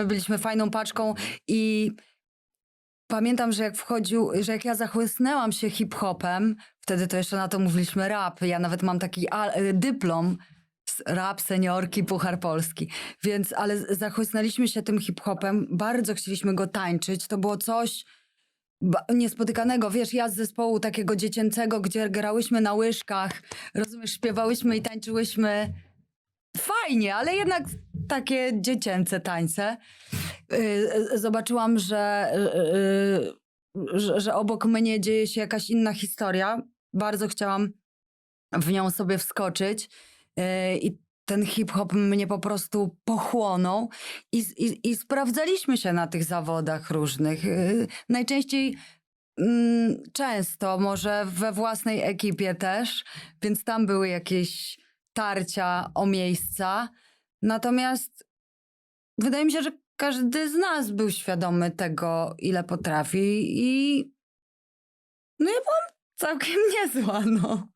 My byliśmy fajną paczką i pamiętam, że jak wchodził, że jak ja zachłysnęłam się hip-hopem, wtedy to jeszcze na to mówiliśmy rap. Ja nawet mam taki y, dyplom s- rap seniorki Puchar Polski. Więc, ale z- zachłysnęliśmy się tym hip-hopem, bardzo chcieliśmy go tańczyć. To było coś niespotykanego. Wiesz, ja z zespołu takiego dziecięcego, gdzie grałyśmy na łyżkach, rozumiesz, śpiewałyśmy i tańczyłyśmy fajnie, ale jednak takie dziecięce tańce. Yy, Zobaczyłam, że, yy, że, że obok mnie dzieje się jakaś inna historia. Bardzo chciałam w nią sobie wskoczyć i ten hip-hop mnie po prostu pochłonął i, i, i sprawdzaliśmy się na tych zawodach różnych. Najczęściej mm, często, może we własnej ekipie też, więc tam były jakieś tarcia o miejsca. Natomiast wydaje mi się, że każdy z nas był świadomy tego, ile potrafi i no ja byłam całkiem niezła, no.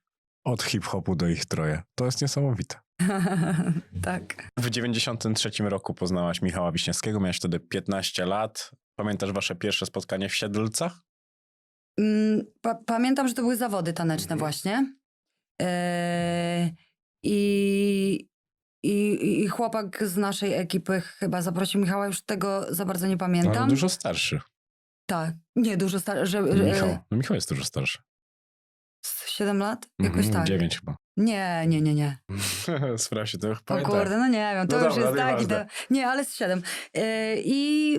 Od hip-hopu do ich troje. To jest niesamowite. tak. W 93 roku poznałaś Michała Wiśniewskiego, miałaś wtedy 15 lat. Pamiętasz wasze pierwsze spotkanie w Siedlcach? Mm, Pa pamiętam, że to były zawody taneczne Mhm. właśnie. Yy, i, i, I chłopak z naszej ekipy chyba zaprosił Michała, już tego za bardzo nie Ale pamiętam. dużo starszy. Tak, nie, dużo starszy. Że, No, że, Michał. No Michał jest dużo starszy. z 7 lat? Jakoś Mhm, tak. Dziewięć chyba. Nie, nie, nie, nie. Sprawdź się to O pamiętam. kurde, no nie wiem, to No już dobra, jest tak. I to, nieważne. nie, ale z 7. Yy, i,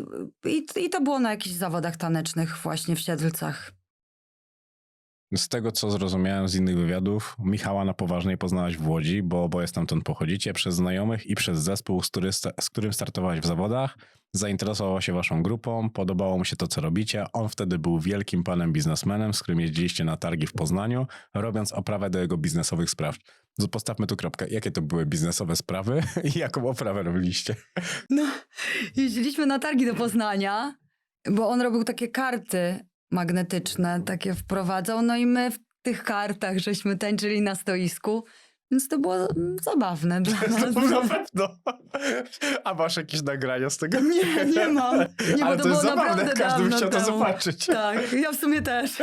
i, I to było na jakichś zawodach tanecznych właśnie w Siedlcach. Z tego, co zrozumiałem z innych wywiadów, Michała na poważnie poznałaś w Łodzi, bo oboje stamtąd pochodzicie, przez znajomych i przez zespół, z, który, z którym startowałaś w zawodach. Zainteresował się waszą grupą, podobało mu się to, co robicie. On wtedy był wielkim panem biznesmenem, z którym jeździliście na targi w Poznaniu, robiąc oprawę do jego biznesowych spraw. Postawmy tu kropkę. Jakie to były biznesowe sprawy i jaką oprawę robiliście? No, jeździliśmy na targi do Poznania, bo on robił takie karty magnetyczne, takie wprowadzał, no i my w tych kartach żeśmy tańczyli na stoisku, więc to było mm, zabawne dla nas. Na pewno. A masz jakieś nagrania z tego? Nie, nie mam. Nie, Ale to to jest było zabawne, naprawdę każdy by chciał to zobaczyć. Tak, ja w sumie też.